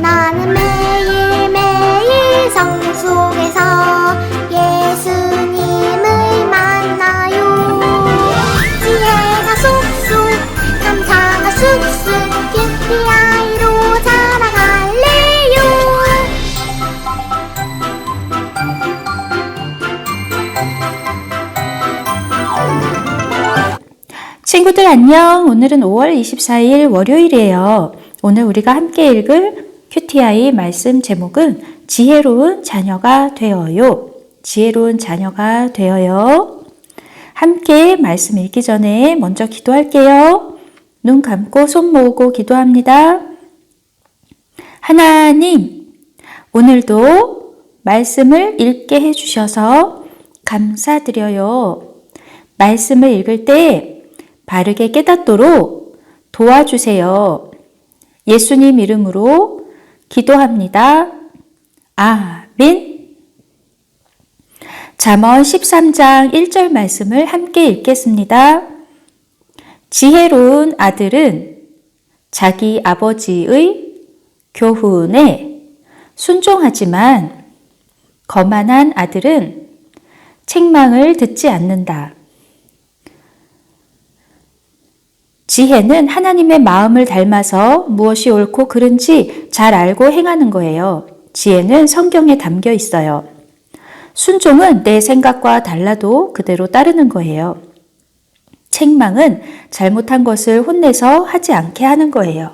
나는 매일매일 성속에서 친구들 안녕. 오늘은 5월 24일 월요일이에요. 오늘 우리가 함께 읽을 큐티아이 말씀 제목은 지혜로운 자녀가 되어요. 지혜로운 자녀가 되어요. 함께 말씀 읽기 전에 먼저 기도할게요. 눈 감고 손 모으고 기도합니다. 하나님, 오늘도 말씀을 읽게 해주셔서 감사드려요. 말씀을 읽을 때 바르게 깨닫도록 도와주세요. 예수님 이름으로 기도합니다. 아멘. 잠언 13장 1절 말씀을 함께 읽겠습니다. 지혜로운 아들은 자기 아버지의 교훈에 순종하지만 거만한 아들은 책망을 듣지 않는다. 지혜는 하나님의 마음을 닮아서 무엇이 옳고 그른지 잘 알고 행하는 거예요. 지혜는 성경에 담겨 있어요. 순종은 내 생각과 달라도 그대로 따르는 거예요. 책망은 잘못한 것을 혼내서 하지 않게 하는 거예요.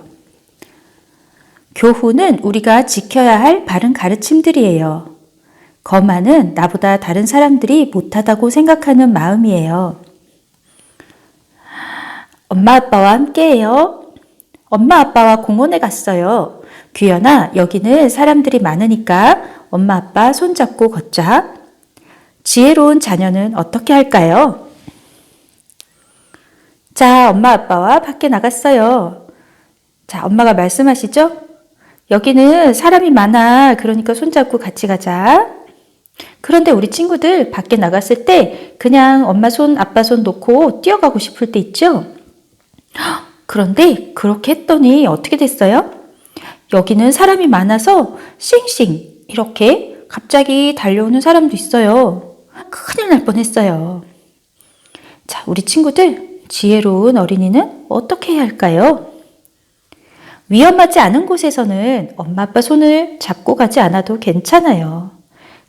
교훈은 우리가 지켜야 할 바른 가르침들이에요. 거만은 나보다 다른 사람들이 못하다고 생각하는 마음이에요. 엄마 아빠와 함께해요. 엄마 아빠와 공원에 갔어요. 규현아, 여기는 사람들이 많으니까 엄마 아빠 손잡고 걷자. 지혜로운 자녀는 어떻게 할까요? 자, 엄마 아빠와 밖에 나갔어요. 자, 엄마가 말씀하시죠? 여기는 사람이 많아. 그러니까 손잡고 같이 가자. 그런데 우리 친구들 밖에 나갔을 때 그냥 엄마 손, 아빠 손 놓고 뛰어가고 싶을 때 있죠? 그런데 그렇게 했더니 어떻게 됐어요? 여기는 사람이 많아서 싱싱 이렇게 갑자기 달려오는 사람도 있어요. 큰일 날 뻔했어요. 자, 우리 친구들 지혜로운 어린이는 어떻게 해야 할까요? 위험하지 않은 곳에서는 엄마 아빠 손을 잡고 가지 않아도 괜찮아요.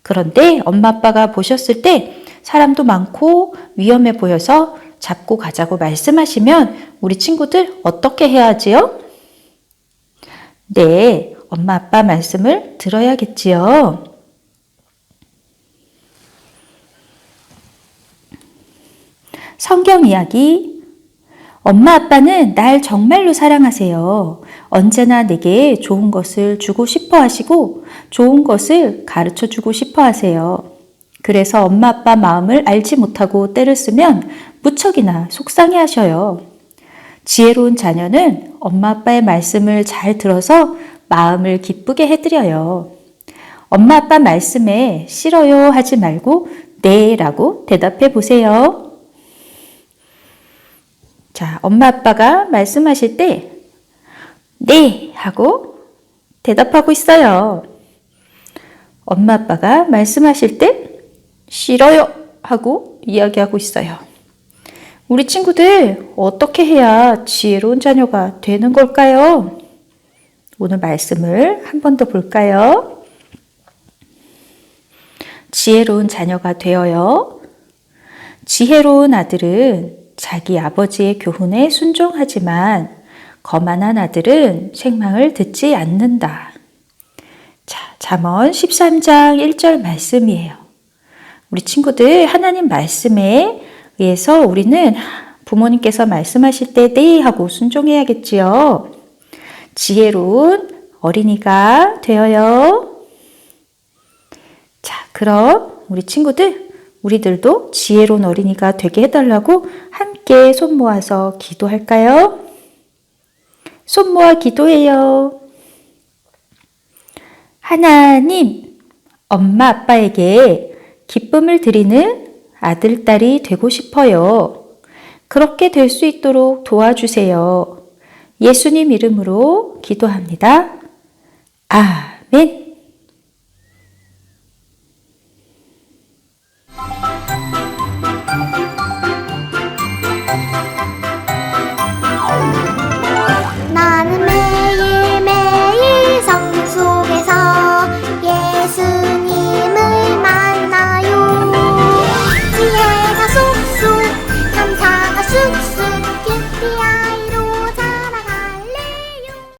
그런데 엄마 아빠가 보셨을 때 사람도 많고 위험해 보여서 잡고 가자고 말씀하시면 우리 친구들 어떻게 해야 하지요? 네, 엄마 아빠 말씀을 들어야겠지요. 성경 이야기 엄마 아빠는 날 정말로 사랑하세요. 언제나 내게 좋은 것을 주고 싶어 하시고 좋은 것을 가르쳐 주고 싶어 하세요. 그래서 엄마 아빠 마음을 알지 못하고 때를 쓰면 무척이나 속상해 하셔요. 지혜로운 자녀는 엄마 아빠의 말씀을 잘 들어서 마음을 기쁘게 해드려요. 엄마 아빠 말씀에 싫어요 하지 말고 네 라고 대답해 보세요. 자, 엄마 아빠가 말씀하실 때 네 하고 대답하고 있어요. 엄마 아빠가 말씀하실 때 싫어요 하고 이야기하고 있어요. 우리 친구들 어떻게 해야 지혜로운 자녀가 되는 걸까요? 오늘 말씀을 한 번 더 볼까요? 지혜로운 자녀가 되어요. 지혜로운 아들은 자기 아버지의 교훈에 순종하지만 거만한 아들은 책망을 듣지 않는다. 자, 잠언 13장 1절 말씀이에요. 우리 친구들 하나님 말씀에 의해서 우리는 부모님께서 말씀하실 때 네 하고 순종해야겠지요. 지혜로운 어린이가 되어요. 자, 그럼 우리 친구들 우리들도 지혜로운 어린이가 되게 해달라고 함께 손 모아서 기도할까요? 손 모아 기도해요. 하나님, 엄마 아빠에게 기쁨을 드리는 아들, 딸이 되고 싶어요. 그렇게 될 수 있도록 도와주세요. 예수님 이름으로 기도합니다. 아.